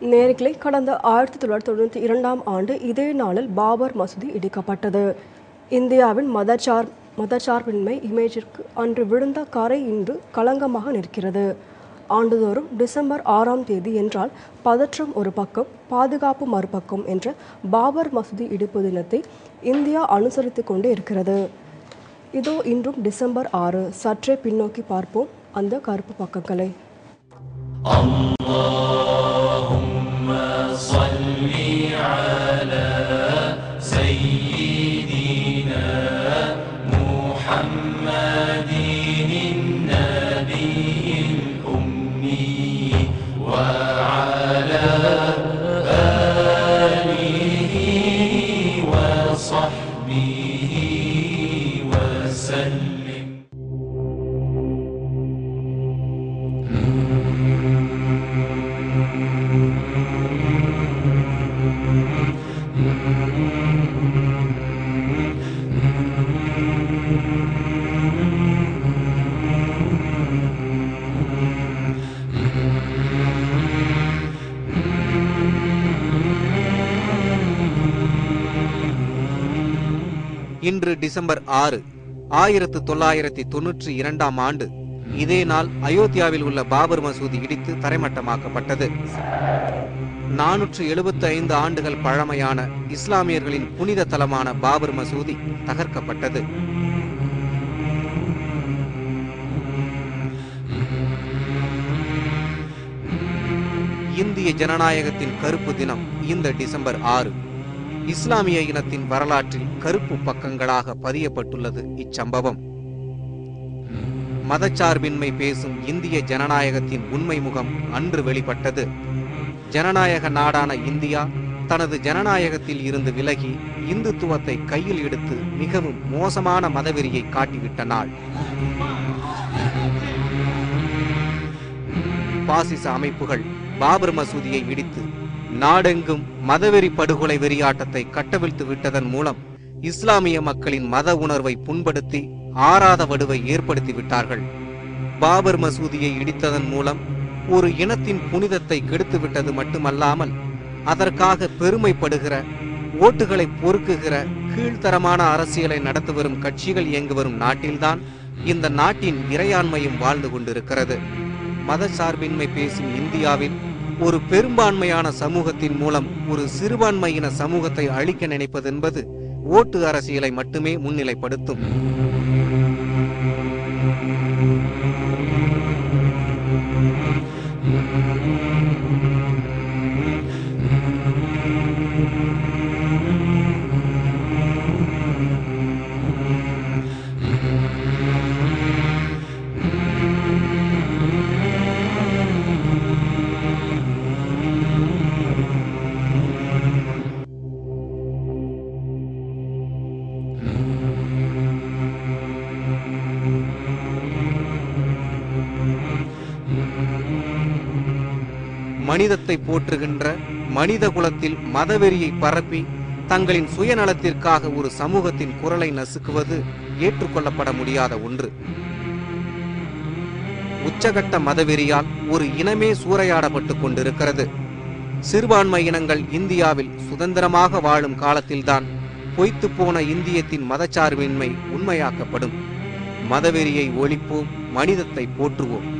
நேர்களை கடந்த ஆயிரத்தி தொள்ளாயிரத்தி தொண்ணூற்றி இரண்டாம் ஆண்டு இதே நாளில் பாபர் மசூதி இடிக்கப்பட்டது. இந்தியாவின் மதச்சார் மதச்சார்பின்மை இமேஜிற்கு அன்று விழுந்த கரை இன்று களங்கமாக நிற்கிறது. ஆண்டுதோறும் டிசம்பர் ஆறாம் தேதி என்றால் பதற்றம் ஒரு பக்கம் பாதுகாப்பு மறுபக்கம் என்ற பாபர் மசூதி இடிப்பு தினத்தை இந்தியா அனுசரித்து கொண்டே இருக்கிறது. இதோ இன்றும் டிசம்பர் ஆறு. சற்றே பின்னோக்கி பார்ப்போம் அந்த கருப்பு பக்கங்களை. وصحبه وسلم. இன்று டிசம்பர் ஆறு ஆயிரத்து தொள்ளாயிரத்தி தொன்னூற்றி இரண்டாம் ஆண்டு. இதே நாள் அயோத்தியாவில் உள்ள பாபர் மசூதி இடித்து தரைமட்டமாக்கப்பட்டது. நானூற்று எழுபத்தி ஐந்து ஆண்டுகள் பழமையான இஸ்லாமியர்களின் புனித தலமான பாபர் மசூதி தகர்க்கப்பட்டது. இந்திய ஜனநாயகத்தின் கருப்பு தினம் இந்த டிசம்பர் ஆறு. இஸ்லாமிய இனத்தின் வரலாற்றில் கருப்பு பக்கங்களாக பதியப்பட்டுள்ளது இச்சம்பவம். மதச்சார்பின்மை பேசும் இந்திய ஜனநாயகத்தின் உண்மை முகம் அன்று வெளிப்பட்டது. ஜனநாயக நாடான இந்தியா தனது ஜனநாயகத்தில் இருந்து விலகி இந்துத்துவத்தை கையில் எடுத்து மிகவும் மோசமான மதவெறியை காட்டிவிட்ட நாள். பாசிச அமைப்புகள் பாபர் மசூதியை இடித்து நாடெங்கும் மதவெறி படுகொலை வெறியாட்டத்தை கட்டவிழ்த்து விட்டதன் மூலம் இஸ்லாமிய மக்களின் மத உணர்வை புண்படுத்தி ஆறாத வடுவை ஏற்படுத்தி விட்டார்கள். பாபர் மசூதியை இடித்ததன் மூலம் ஒரு இனத்தின் புனிதத்தை கெடுத்து விட்டது மட்டுமல்லாமல் அதற்காக பெருமைப்படுகிற ஓட்டுகளை பொறுக்குகிற கீழ்த்தரமான அரசியலை நடத்தி வரும் கட்சிகள் இயங்கி வரும் நாட்டில்தான் இந்த நாட்டின் இறையாண்மையும் வாழ்ந்து கொண்டிருக்கிறது. மதசார்பின்மை பேசும் இந்தியாவில் ஒரு பெரும்பான்மையான சமூகத்தின் மூலம் ஒரு சிறுபான்மையின சமூகத்தை அழிக்க நினைப்பதென்பது ஓட்டு அரசியலை மட்டுமே முன்னிலைப்படுத்தும். மனிதத்தை போற்றுகின்ற மனித குலத்தில் மதவெறியை பரப்பி தங்களின் சுயநலத்திற்காக ஒரு சமூகத்தின் குரலை நசுக்குவது ஏற்றுக்கொள்ளப்பட முடியாத ஒன்று. உச்சகட்ட மதவெறியால் ஒரு இனமே சூறையாடப்பட்டுக் கொண்டிருக்கிறது. சிறுபான்மை இனங்கள் இந்தியாவில் சுதந்திரமாக வாழும் காலத்தில்தான் பொய்த்து போன இந்தியத்தின் மதச்சார்பின்மை உண்மையாக்கப்படும். மதவெறியை ஒழிப்போம் மனிதத்தை போற்றுவோம்.